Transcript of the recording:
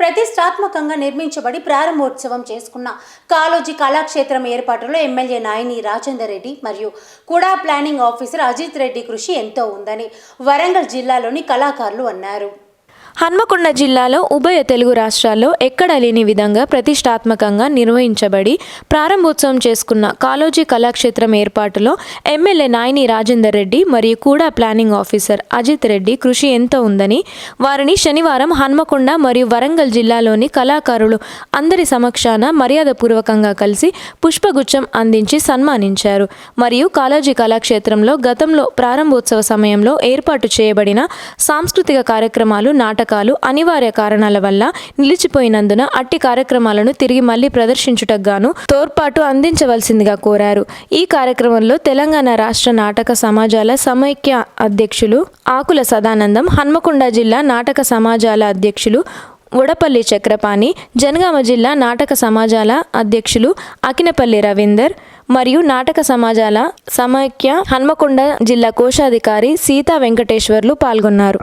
ప్రతిష్టాత్మకంగా నిర్మించబడి ప్రారంభోత్సవం చేసుకున్న కాలోజీ కళాక్షేత్రం ఏర్పాటులో ఎమ్మెల్యే నాయని రాజేందర్ రెడ్డి మరియు కూడా ప్లానింగ్ ఆఫీసర్ అజిత్ రెడ్డి కృషి ఎంతో ఉందని వరంగల్ జిల్లాలోని కళాకారులు అన్నారు. హన్మకొండ జిల్లాలో ఉభయ తెలుగు రాష్ట్రాల్లో ఎక్కడ లేని విధంగా ప్రతిష్టాత్మకంగా నిర్వహించబడి ప్రారంభోత్సవం చేసుకున్న కాలోజీ కళాక్షేత్రం ఏర్పాటులో ఎమ్మెల్యే నాయని రాజేందర్ రెడ్డి మరియు కూడా ప్లానింగ్ ఆఫీసర్ అజిత్ రెడ్డి కృషి ఎంతో ఉందని వారిని శనివారం హన్మకొండ మరియు వరంగల్ జిల్లాలోని కళాకారులు అందరి సమక్షాన మర్యాదపూర్వకంగా కలిసి పుష్పగుచ్చం అందించి సన్మానించారు. మరియు కాళోజీ కళాక్షేత్రంలో గతంలో ప్రారంభోత్సవ సమయంలో ఏర్పాటు చేయబడిన సాంస్కృతిక కార్యక్రమాలు నాట నాటకాలు అనివార్య కారణాల వల్ల నిలిచిపోయినందున అట్టి కార్యక్రమాలను తిరిగి మళ్ళీ ప్రదర్శించుటకు గాను తోడ్పాటు అందించవలసిందిగా కోరారు. ఈ కార్యక్రమంలో తెలంగాణ రాష్ట్ర నాటక సమాజాల సమైక్య అధ్యక్షులు ఆకుల సదానందం హన్మకొండ జిల్లా నాటక సమాజాల అధ్యక్షులు ఉడపల్లి చక్రపాణి జనగామ జిల్లా నాటక సమాజాల అధ్యక్షులు అకినపల్లి రవీందర్ మరియు నాటక సమాజాల సమైక్య హన్మకొండ జిల్లా కోశాధికారి సీతా వెంకటేశ్వర్లు పాల్గొన్నారు.